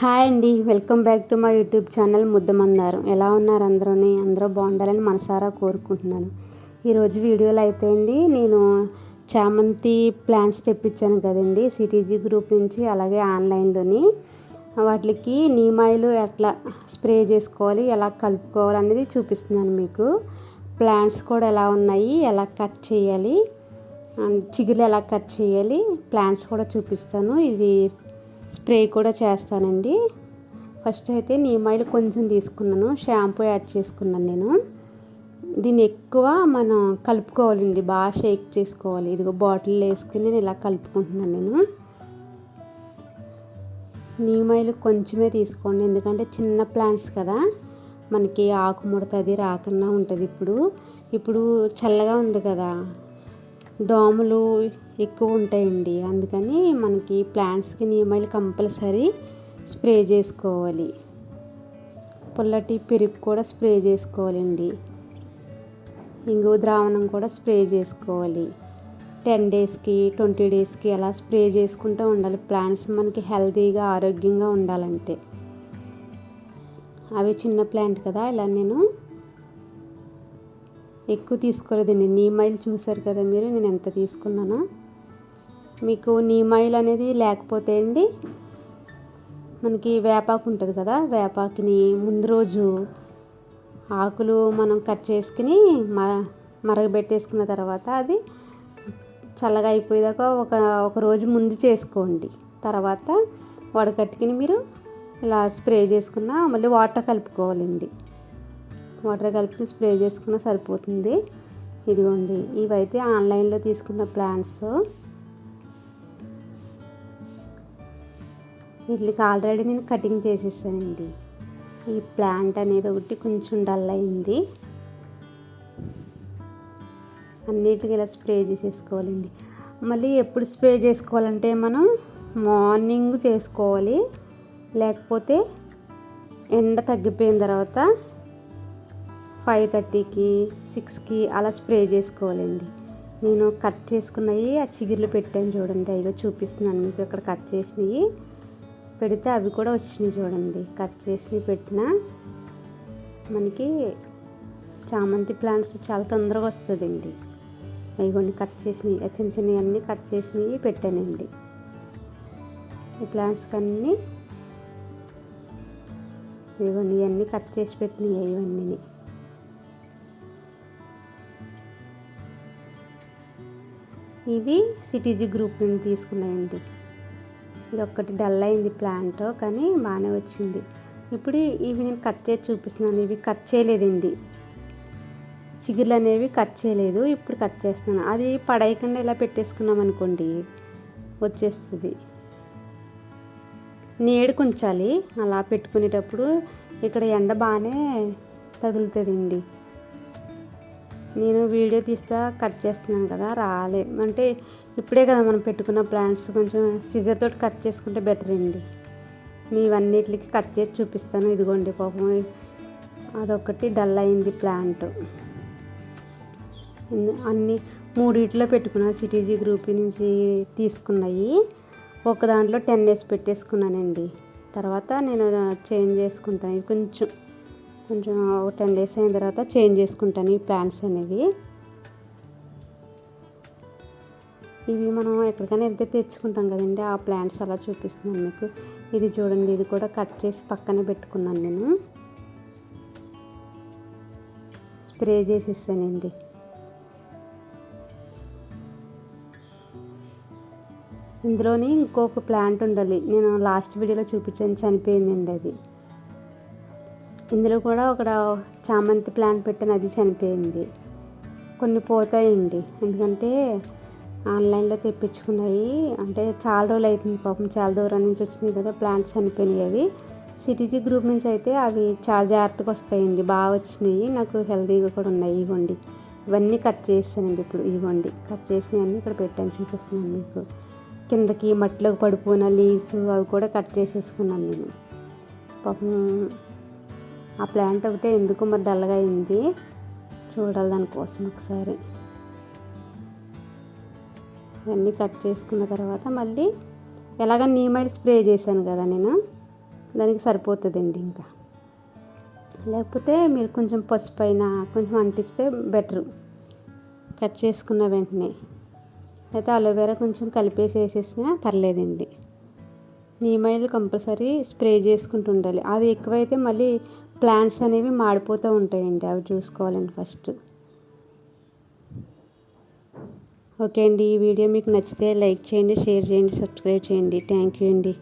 Hi అండి. Welcome back to my YouTube channel Muddamandaram ఎలా ఉన్నారు అందరూని? అందరూ బాగుండాలని మనసారా కోరుకుంటున్నాను. ఈరోజు వీడియోలో అయితే అండి నేను చామంతి ప్లాంట్స్ తెప్పించాను కదండి సిటీజీ గ్రూప్ నుంచి అలాగే ఆన్లైన్లోని. వాటికి నీమాయిలు ఎట్లా స్ప్రే చేసుకోవాలి ఎలా కలుపుకోవాలి అనేది చూపిస్తున్నాను మీకు. ప్లాంట్స్ కూడా ఎలా ఉన్నాయి ఎలా కట్ చేయాలి అండ్ చిగురు ఎలా కట్ చేయాలి ప్లాంట్స్ కూడా చూపిస్తాను. ఇది స్ప్రే కూడా చేస్తానండి. ఫస్ట్ అయితే నీమాయిల్ కొంచెం తీసుకున్నాను. షాంపూ యాడ్ చేసుకున్నాను నేను. దీన్ని ఎక్కువ మనం కలుపుకోవాలండి. బాగా షేక్ చేసుకోవాలి. ఇదిగో బాటిల్ వేసుకుని నేను ఇలా కలుపుకుంటున్నాను నేను. నీమాయిల్ కొంచెమే తీసుకోండి. ఎందుకంటే చిన్న ప్లాంట్స్ కదా. మనకి ఆకు ముడత అది రాకుండా ఉంటుంది ఇప్పుడు. ఇప్పుడు చల్లగా ఉంది కదా. దోమలు ఎక్కువ ఉంటాయండి. అందుకని మనకి ప్లాంట్స్కి నీమాయిల్ కంపల్సరీ స్ప్రే చేసుకోవాలి. పుల్లటి పెరుగు కూడా స్ప్రే చేసుకోవాలండి. ఇంగు ద్రావణం కూడా స్ప్రే చేసుకోవాలి. టెన్ డేస్కి ట్వంటీ డేస్కి అలా స్ప్రే చేసుకుంటూ ఉండాలి. ప్లాంట్స్ మనకి హెల్తీగా ఆరోగ్యంగా ఉండాలంటే. అవి చిన్న ప్లాంట్ కదా ఇలా నేను ఎక్కువ తీసుకోలేదండి. నీమాయిల్ చూసారు కదా మీరు నేను ఎంత తీసుకున్నానో. మీకు నీమాయిల్ అనేది లేకపోతే అండి మనకి వేపాకు ఉంటుంది కదా వేపాకుని ముందు రోజు ఆకులు మనం కట్ చేసుకుని మర మరగబెట్టేసుకున్న తర్వాత అది చల్లగా అయిపోయేదాకా ఒక ఒక రోజు ముందు చేసుకోండి. తర్వాత వడకట్టుకుని మీరు ఇలా స్ప్రే చేసుకున్న మళ్ళీ వాటర్ కలుపుకోవాలండి. వాటర్ కలిపి స్ప్రే చేసుకున్న సరిపోతుంది. ఇదిగోండి ఇవైతే ఆన్లైన్లో తీసుకున్న ప్లాంట్స్. వీటికి ఆల్రెడీ నేను కటింగ్ చేసేసానండి. ఈ ప్లాంట్ అనేది ఒకటి కొంచెం డల్ అయింది. అన్నిటికీ ఇలా స్ప్రే చేసేసుకోవాలండి. మళ్ళీ ఎప్పుడు స్ప్రే చేసుకోవాలంటే మనం మార్నింగ్ చేసుకోవాలి. లేకపోతే ఎండ తగ్గిపోయిన తర్వాత ఫైవ్ థర్టీకి సిక్స్కి అలా స్ప్రే చేసుకోవాలండి. నేను కట్ చేసుకున్నవి ఆ చిగుర్లు పెట్టాను చూడండి. అవి చూపిస్తున్నాను మీకు ఇక్కడ కట్ చేసినవి పెడితే అవి కూడా వచ్చినాయి చూడండి. కట్ చేసినవి పెట్టిన మనకి చామంతి ప్లాంట్స్ చాలా తొందరగా వస్తుందండి. అవి కట్ చేసినవి చిన్న చిన్నవి అన్నీ కట్ చేసినవి పెట్టానండి. ఈ ప్లాంట్స్కి అన్నీ ఇవన్నీ ఇవన్నీ కట్ చేసి పెట్టినాయి ఇవన్నీ ఇవి సిటీజీ గ్రూప్ నుండి తీసుకున్నాయండి. ఇది ఒక్కటి డల్ అయింది ప్లాంట్ కానీ బాగానే వచ్చింది. ఇప్పుడు ఇవి నేను కట్ చేసి చూపిస్తున్నాను. ఇవి కట్ చేయలేదండి. చిగుర్లు అనేవి కట్ చేయలేదు. ఇప్పుడు కట్ చేస్తున్నాను. అది పడేయకుండా ఇలా పెట్టేసుకున్నాం అనుకోండి వచ్చేస్తుంది. నీడుకుంచాలి అలా పెట్టుకునేటప్పుడు ఇక్కడ ఎండ బాగానే తగులుతుందండి. నేను వీడియో తీస్తా కట్ చేస్తున్నాను కదా రాలే. అంటే ఇప్పుడే కదా మనం పెట్టుకున్న ప్లాంట్స్ కొంచెం సిజర్ తోటి కట్ చేసుకుంటే బెటర్ అండి. ఇవన్నిటికి కట్ చేసి చూపిస్తాను. ఇదిగోండి పాపం అదొకటి డల్ అయింది ప్లాంట్ అన్ని మూడింటిలో పెట్టుకున్న సిటీజీ గ్రూప్ నుంచి తీసుకున్నాయి. ఒక దాంట్లో టెన్ డేస్ పెట్టేసుకున్నానండి. తర్వాత నేను చేంజ్ చేసుకుంటాను. కొంచెం కొంచెం ఒక టెన్ డేస్ అయిన తర్వాత చేంజ్ చేసుకుంటాను ఈ ప్లాంట్స్ అనేవి. ఇవి మనం ఎక్కడికైనా వెళ్తే తెచ్చుకుంటాం కదండి ఆ ప్లాంట్స్ అలా చూపిస్తున్నాను మీకు. ఇది చూడండి ఇది కూడా కట్ చేసి పక్కనే పెట్టుకున్నాను నేను. స్ప్రే చేసేసానండి ఇందులోని ఇంకొక ప్లాంట్ ఉండాలి. నేను లాస్ట్ వీడియోలో చూపించాను చనిపోయిందండి అది. ఇందులో కూడా ఒక చామంతి ప్లాంట్ పెట్టాను అది చనిపోయింది. కొన్ని పోతాయండి. ఎందుకంటే ఆన్లైన్లో తెప్పించుకున్నాయి. అంటే చాలా రోజులు అవుతుంది పాపం చాలా దూరం నుంచి వచ్చినాయి కదా ప్లాంట్స్ చనిపోయినాయి అవి. సిటీజీ గ్రూప్ నుంచి అయితే అవి చాలా జాగ్రత్తగా వస్తాయండి. బాగా వచ్చినాయి. నాకు హెల్తీగా కూడా ఉన్నాయి ఇగోండి ఇవన్నీ కట్ చేస్తానండి ఇప్పుడు ఇవ్వండి. కట్ చేసినవన్నీ ఇక్కడ పెట్టాను చూపిస్తున్నాను మీకు. కిందకి మట్టిలోకి పడిపోయిన లీవ్స్ అవి కూడా కట్ చేసేసుకున్నాను నేను. పాపం ఆ ప్లాంట్ ఒకటే ఎందుకు మరి డల్గా అయింది? చూడాలి దానికోసం ఒకసారి. ఇవన్నీ కట్ చేసుకున్న తర్వాత మళ్ళీ ఎలాగ నీమైల్ స్ప్రే చేశాను కదా నేను దానికి సరిపోతుందండి ఇంకా. లేకపోతే మీరు కొంచెం పసుపు అయినా కొంచెం అంటిస్తే బెటరు. కట్ చేసుకున్న వెంటనే. అయితే అలోవెరా కొంచెం కలిపేసి వేసేసినా పర్లేదండి. నీమ్ ఆయిల్ కంపల్సరీ స్ప్రే చేసుకుంటూ ఉండాలి. అది ఎక్కువైతే మళ్ళీ ప్లాంట్స్ అనేవి మాడిపోతూ ఉంటాయండి. అవి చూసుకోవాలండి ఫస్ట్. ఓకే అండి. ఈ వీడియో మీకు నచ్చితే లైక్ చేయండి షేర్ చేయండి సబ్స్క్రైబ్ చేయండి. థ్యాంక్ యూ అండి.